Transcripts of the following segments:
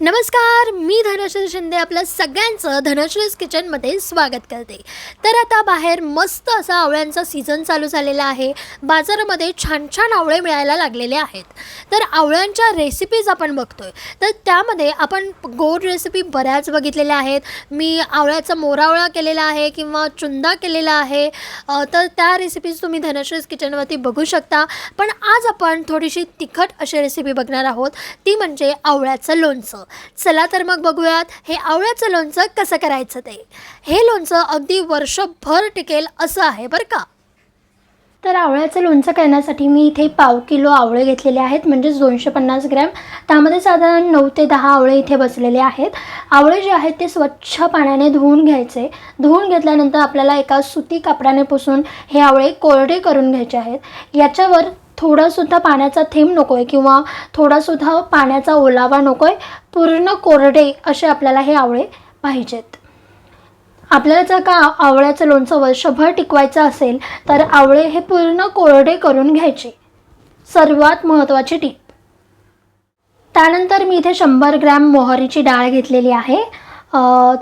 नमस्कार मी धनश्री शिंदे आपलं सगळ्यांचं धनश्रीज किचनमध्ये स्वागत करते. तर आता बाहेर मस्त असा आवळ्यांचा सीझन चालू झालेला आहे. बाजारामध्ये छान छान आवळे मिळायला लागलेले आहेत. तर आवळ्यांच्या रेसिपीज आपण बघतोय. तर त्यामध्ये आपण गोड रेसिपी बऱ्याच बघितलेल्या आहेत. मी आवळ्याचा मोरावळा केलेला आहे किंवा चुंदा केलेला आहे. तर त्या रेसिपीज तुम्ही धनश्रीज किचनवरती बघू शकता. पण आज आपण थोडीशी तिखट अशी रेसिपी बघणार आहोत. ती म्हणजे आवळ्याचं लोणचं. चला तर मग बघूयात हे आवळ्याचं लोणचं कसं करायचं ते. हे लोणचं अगदी वर्षभर टिकेल असं आहे बरं का. तर आवळ्याचं लोणचं करण्यासाठी मी इथे पाव किलो आवळे घेतलेले आहेत म्हणजेच दोनशे पन्नास ग्रॅम. त्यामध्ये साधारण नऊ ते दहा आवळे इथे बसलेले आहेत. आवळे जे आहेत ते स्वच्छ पाण्याने धुवून घ्यायचे. धुवून घेतल्यानंतर आपल्याला एका सुती कापडाने पुसून हे आवळे कोरडे करून घ्यायचे आहेत. याच्यावर थोडासुद्धा पाण्याचा थेंब नको आहे किंवा थोडासुद्धा पाण्याचा ओलावा नको आहे पूर्ण कोरडे असे आपल्याला हे आवळे पाहिजेत. आपल्याला जर का आवळ्याचं लोणचं वर्षभर टिकवायचं असेल तर आवळे हे पूर्ण कोरडे करून घ्यायचे. सर्वात महत्त्वाची टीप. त्यानंतर मी इथे शंभर ग्रॅम मोहरीची डाळ घेतलेली आहे.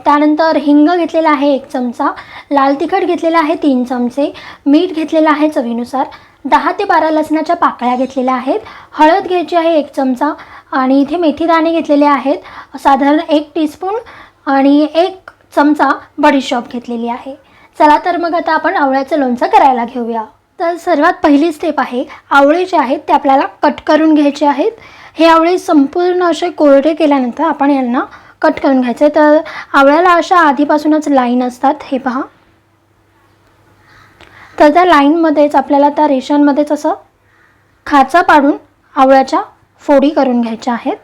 त्यानंतर हिंग घेतलेला आहे एक चमचा. लाल तिखट घेतलेला आहे तीन चमचे. मीठ घेतलेलं आहे चवीनुसार. दहा ते बारा लसणाच्या पाकळ्या घेतलेल्या आहेत. हळद घ्यायची आहे एक चमचा आणि इथे मेथी दाणे घेतलेले आहेत. साधारण एक टीस्पून आणि एक चमचा बडीशॉप घेतलेली आहे. चला तर मग आता आपण आवळ्याचं लोणचं करायला घेऊया. तर सर्वात पहिली स्टेप आहे आवळे जे आहेत ते आपल्याला कट करून घ्यायचे आहेत. हे आवळे संपूर्ण असे कोरडे केल्यानंतर आपण यांना कट करून घ्यायचे. तर आवळ्याला अशा आधीपासूनच लाईन असतात हे पहा. तर त्या लाईनमध्येच आपल्याला त्या रेषांमध्येच असं खाचा पाडून आवळ्याच्या फोडी करून घ्यायच्या आहेत.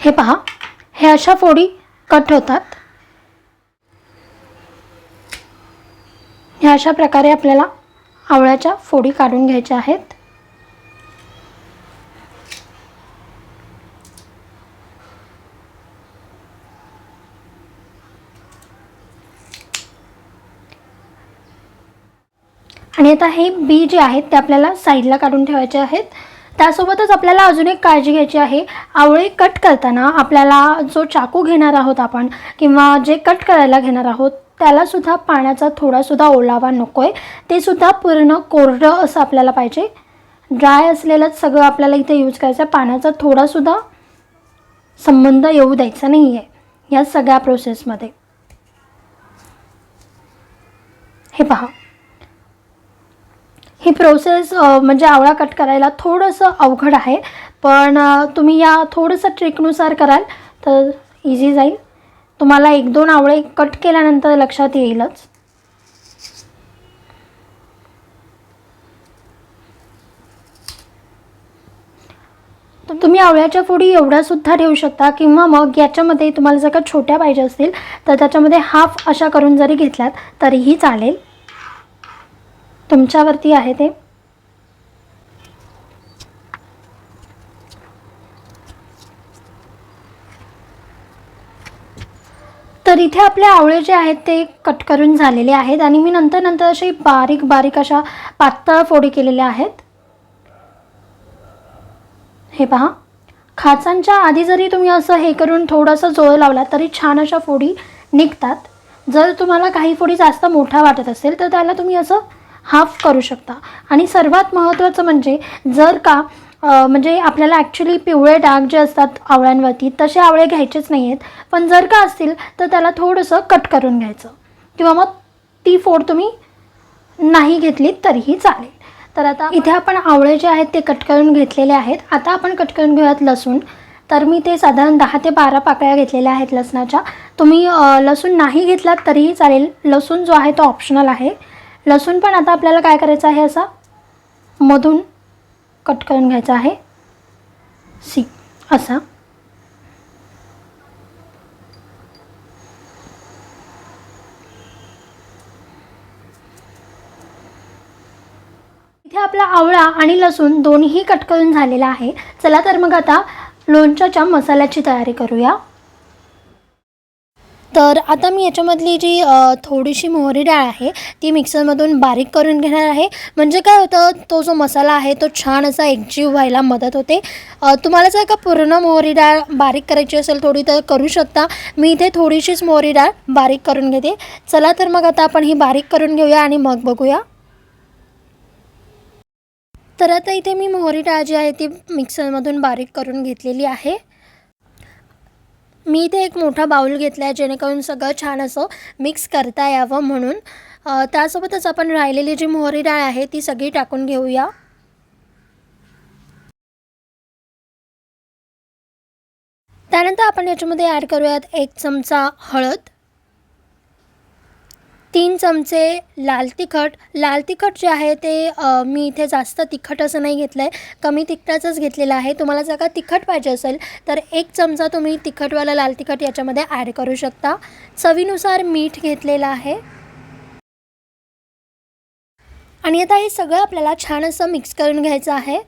हे पहा हे अशा फोडी कट होतात ह्या अशा प्रकारे आपल्याला आवळ्याच्या फोडी काढून घ्यायच्या आहेत. आणि आता हे बी जे आहेत ते आपल्याला साईडला काढून ठेवायचे आहेत. त्यासोबतच आपल्याला अजून एक काळजी घ्यायची आहे. आवळे कट करताना आपल्याला जो चाकू घेणार आहोत आपण किंवा जे कट करायला घेणार आहोत त्यालासुद्धा पाण्याचा थोडासुद्धा ओलावा नको आहे ते सुद्धा पूर्ण कोरडं असं आपल्याला पाहिजे. ड्राय असलेलंच सगळं आपल्याला इथे यूज करायचं आहे. पाण्याचा थोडासुद्धा संबंध येऊ द्यायचा नाही आहे या सगळ्या प्रोसेसमध्ये हे पहा. ही प्रोसेस म्हणजे आवळा कट करायला थोडंसं अवघड आहे. पण तुम्ही या थोडंसं ट्रिकनुसार कराल तर इझी जाईल. तुम्हाला एक दोन आवळे कट केल्यानंतर लक्षात येईलच. तर तुम्ही आवळ्याच्या फोडी एवढ्यासुद्धा ठेवू शकता किंवा मग याच्यामध्ये तुम्हाला जर का छोट्या पाहिजे असतील तर त्याच्यामध्ये हाफ अशा करून जरी घेतल्यात तरीही चालेल. तुमच्यावरती आहे ते. तर इथे आपले आवळे जे आहेत ते कट करून झालेले आहेत आणि मी नंतर नंतर असे बारीक बारीक अशा पातळ फोडी केलेल्या आहेत. हे पहा. खाचांच्या आधी जरी तुम्ही असं हे करून थोडंसं जोर लावला तरी छान अशा फोडी निघतात. जर तुम्हाला काही फोडी जास्त मोठा वाटत असेल तर त्याला तुम्ही असं हाफ करू शकता. आणि सर्वात महत्त्वाचं म्हणजे जर का म्हणजे आपल्याला ॲक्च्युली पिवळे डाग जे असतात आवळ्यांवरती तसे आवळे घ्यायचेच नाही आहेत पण जर का असतील तर त्याला थोडंसं कट करून घ्यायचं. किंवा मग ती फोड तुम्ही नाही घेतली तरीही चालेल. तर आता इथे आपण आवळे जे आहेत ते कट करून घेतलेले आहेत. आता आपण कट करून घेऊयात लसूण. तर मी ते साधारण दहा ते बारा पाकळ्या घेतलेल्या आहेत लसणाच्या. तुम्ही लसूण नाही घेतलात तरीही चालेल. लसूण जो आहे तो ऑप्शनल आहे. लसूण पण आता आपल्याला काय करायचं आहे असा? मधून कट करून घ्यायचा आहे. सी असा. इथे आपला आवळा आणि लसूण दोन्ही कट करून झालेला आहे. चला तर मग आता लोणच्याच्या मसाल्याची तयारी करूया. तर आता मी याच्यामधली जी थोडीशी मोहरी डाळ आहे ती मिक्सरमधून बारीक करून घेणार आहे. म्हणजे काय होतं तो जो मसाला आहे तो छान असा एकजीव व्हायला मदत होते. तुम्हाला जर का पूर्ण मोहरी डाळ बारीक करायची असेल थोडी तर करू शकता. मी इथे थोडीशीच मोहरी डाळ बारीक करून घेते. चला तर मग आता आपण ही बारीक करून घेऊया आणि मग बघूया. तर आता इथे मी मोहरी डाळ जी आहे ती मिक्सरमधून बारीक करून घेतलेली आहे. मी इथे एक मोठा बाऊल घेतला आहे जेणेकरून सगळं छान असं मिक्स करता यावं म्हणून. त्यासोबतच आपण राहिलेली जी मोहरी डाळ आहे ती सगळी टाकून घेऊया. त्यानंतर आपण याच्यामध्ये ॲड करूयात एक चमचा हळद. तीन चमचे लाल तिखट. लाल तिखट जे आहे ते मी इथे जास्त तिखट असं नाही घेतलं आहे कमी तिखटाचंच घेतलेलं आहे. तुम्हाला जर का तिखट पाहिजे असेल तर एक चमचा तुम्ही तिखटवाला लाल तिखट याच्यामध्ये ॲड करू शकता. चवीनुसार मीठ घेतलेलं आहे. आणि आता हे सगळं आपल्याला छान असं मिक्स करून घ्यायचं आहे.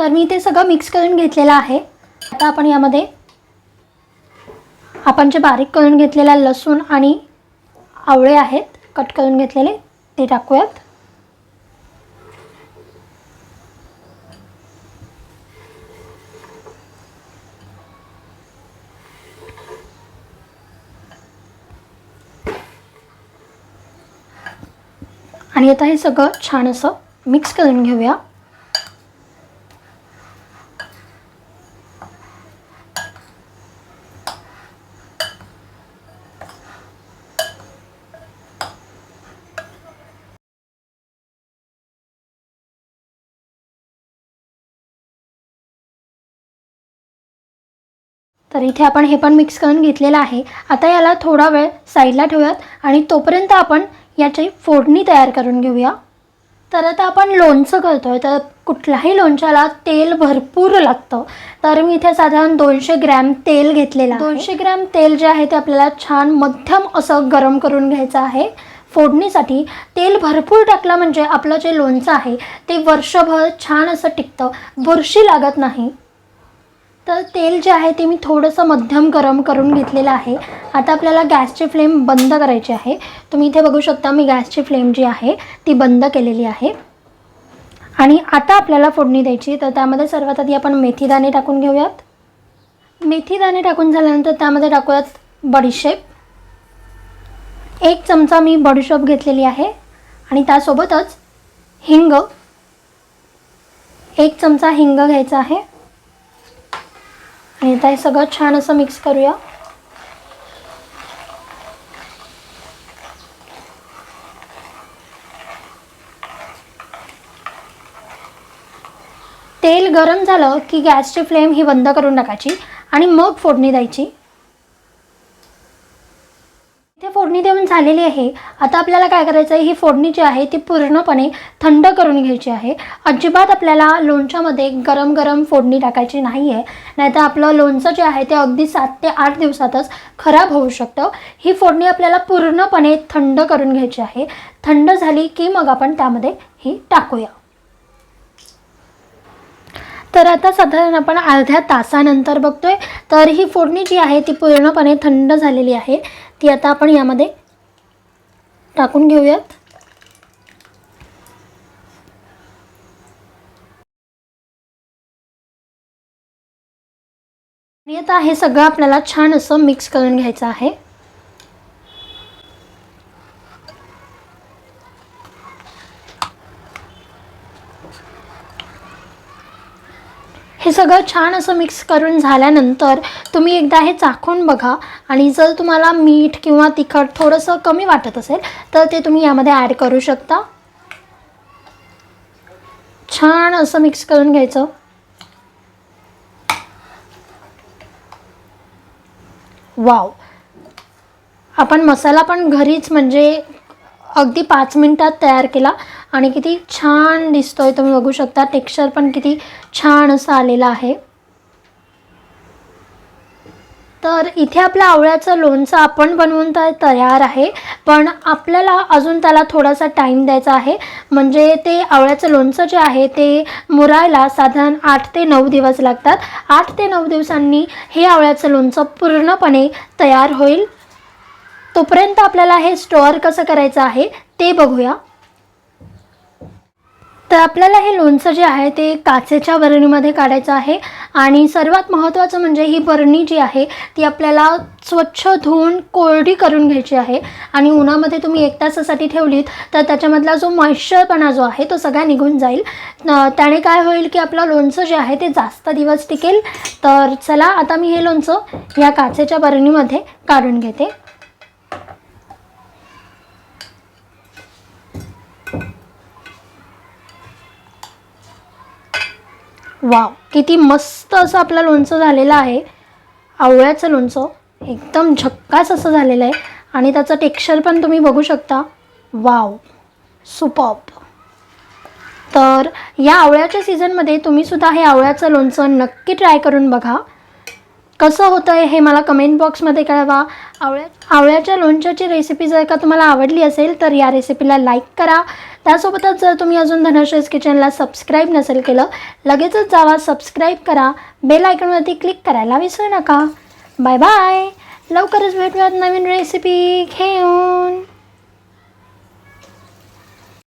तर मी ते सगळं मिक्स करून घेतलेलं आहे. आता आपण यामध्ये आपण जे बारीक करून घेतलेला लसूण आणि आवळे आहेत कट करून घेतलेले ते टाकूयात. आणि आता हे सगळं छान असं मिक्स करून घेऊया. तर इथे आपण हे पण मिक्स करून घेतलेलं आहे. आता याला थोडा वेळ साईडला ठेवूयात आणि तोपर्यंत आपण याची फोडणी तयार करून घेऊया. तर आता आपण लोणचं करतो आहे तर कुठल्याही लोणच्याला तेल भरपूर लागतं. तर मी इथे साधारण दोनशे ग्रॅम तेल घेतलेलं दोनशे ग्रॅम तेल जे आहे ते आपल्याला छान मध्यम असं गरम करून घ्यायचं आहे. फोडणीसाठी तेल भरपूर टाकलं म्हणजे आपलं जे लोणचं आहे ते वर्षभर छान असं टिकतं. बुरशी लागत नाही. तर तेल जे आहे ते मी थोडंसं मध्यम गरम करून घेतलेलं आहे. आता आपल्याला गॅसची फ्लेम बंद करायची आहे. तुम्ही इथे बघू शकता मी गॅसची फ्लेम जी आहे ती बंद केलेली आहे. आणि आता आपल्याला फोडणी द्यायची. तर त्यामध्ये सर्वात आधी आपण मेथीदाणे टाकून घेऊयात. मेथीदाणे टाकून झाल्यानंतर त्यामध्ये टाकूयात बडीशेप एक चमचा मी बडीशेप घेतलेली आहे. आणि त्यासोबतच हिंग. एक चमचा हिंग घ्यायचा आहे. आणि आता हे सगळं छान असं मिक्स करूया. तेल गरम झालं की गॅसची फ्लेम ही बंद करून टाकायची आणि मग फोडणी द्यायची इथे आलेली आहे. आता आपल्याला काय करायचं आहे ही फोडणी जी आहे ती पूर्णपणे थंड करून घ्यायची आहे. अजिबात आपल्याला लोणच्यामध्ये गरम गरम फोडणी टाकायची नाही आहे नाहीतर आपलं लोणचं जे आहे ते अगदी सात ते आठ दिवसातच खराब होऊ शकतं. ही फोडणी आपल्याला पूर्णपणे थंड करून घ्यायची आहे. थंड झाली की मग आपण त्यामध्ये ही टाकूया. तर आता साधारण आपण अर्ध्या तासानंतर बघतोय. तर ही फोडणी जी आहे ती पूर्णपणे थंड झालेली आहे. ती आता आपण यामध्ये टाकून घेऊयात. येत आहे सगळं आपल्याला छान असं मिक्स करून घ्यायचं आहे. हे सगळं छान असं मिक्स करून झाल्यानंतर तुम्ही एकदा हे चाखून बघा. आणि जर तुम्हाला मीठ किंवा तिखट थोडंसं कमी वाटत असेल तर ते तुम्ही यामध्ये ॲड करू शकता. छान असं मिक्स करून घ्यायचं. वाव. आपण मसाला पण घरीच म्हणजे अगदी पाच मिनटात तयार केला. आणि किती छान दिसतोय तुम्ही बघू शकता. टेक्स्चर पण किती छान असं आलेलं आहे. तर इथे आपल्या आवळ्याचं लोणचं आपण बनवून तर तयार आहे. पण आपल्याला अजून त्याला थोडासा टाईम द्यायचा आहे. म्हणजे ते आवळ्याचं लोणचं जे आहे ते मुरायला साधारण आठ ते नऊ दिवस लागतात. आठ ते नऊ दिवसांनी हे आवळ्याचं लोणचं पूर्णपणे तयार होईल. तोपर्यंत आपल्याला हे स्टोअर कसं करायचं आहे ते बघूया. तर आपल्याला हे लोणचं जे आहे ते काचेच्या बरणीमध्ये काढायचं आहे. आणि सर्वात महत्त्वाचं म्हणजे ही बरणी जी आहे ती आपल्याला स्वच्छ धुवून कोरडी करून घ्यायची आहे. आणि उन्हामध्ये तुम्ही एक तासासाठी ठेवलीत तर त्याच्यामधला जो मॉइश्चरपणा जो आहे तो सगळा निघून जाईल. त्याने काय होईल की आपलं लोणचं जे आहे ते जास्त दिवस टिकेल. तर चला आता मी हे लोणचं या काचेच्या बरणीमध्ये काढून घेते. वाव किती मस्त असं आपलं लोणचं झालेलं आहे. आवळ्याचं लोणचं एकदम झक्कास असं झालेलं आहे. आणि त्याचं टेक्स्चर पण तुम्ही बघू शकता. वाव सुपॉप तर या आवळ्याच्या सीझनमध्ये तुम्हीसुद्धा हे आवळ्याचं लोणचं नक्की ट्राय करून बघा. कसं होतं आहे हे मला कमेंट बॉक्समध्ये कळवा. आवळ्या आवळ्याच्या लोणच्याची रेसिपी जर का तुम्हाला आवडली असेल तर या रेसिपीला लाईक करा. त्यासोबतच जर तुम्ही अजून धनश्रेस किचनला सबस्क्राईब नसेल केलं लगेचच जावा सबस्क्राईब करा. बेल आयकॉनवरती क्लिक करायला विसरू नका. बाय बाय लवकरच भेटूयात नवीन रेसिपी घेऊन.